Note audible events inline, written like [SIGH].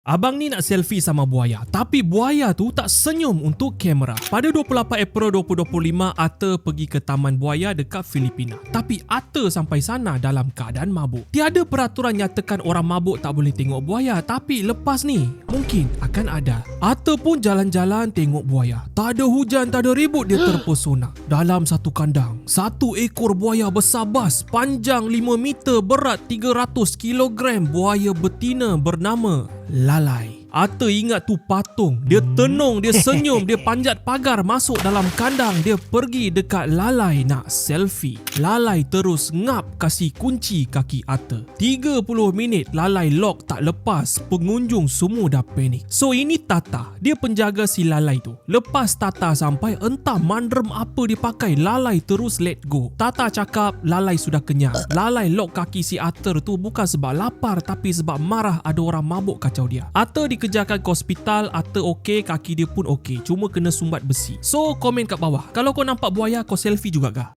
Abang ni nak selfie sama buaya Tapi buaya tu tak senyum untuk kamera. Pada 28 April 2025 Atta pergi ke Taman Buaya dekat Filipina. Tapi Atta sampai sana dalam keadaan mabuk. Tiada peraturan nyatakan orang mabuk tak boleh tengok buaya Tapi lepas ni mungkin akan ada. Atta pun jalan-jalan tengok buaya. Tak ada hujan, tak ada ribut dia terpesona. Dalam satu kandang Satu ekor buaya besar bas Panjang 5 meter berat 300 kilogram Buaya betina bernama Lalai. Ata ingat tu patung. Dia tenung, dia [LAUGHS] senyum, dia panjat pagar masuk dalam kandang. Dia pergi dekat Lalai nak selfie. Lalai terus ngap kasih kunci kaki Ata. 30 minit Lalai lock tak lepas. Pengunjung semua dah panik. So ini Tata. Dia penjaga si Lalai tu. Lepas Tata sampai entah mandrem apa dia pakai. Lalai terus let go. Tata cakap Lalai sudah kenyang. Lalai lock kaki si Atar tu bukan sebab lapar tapi sebab marah ada orang mabuk kacau dia. Atar dikejarkan ke hospital, Atar okey, kaki dia pun okey. Cuma kena sumbat besi. So komen kat bawah. Kalau kau nampak buaya kau selfie juga kah?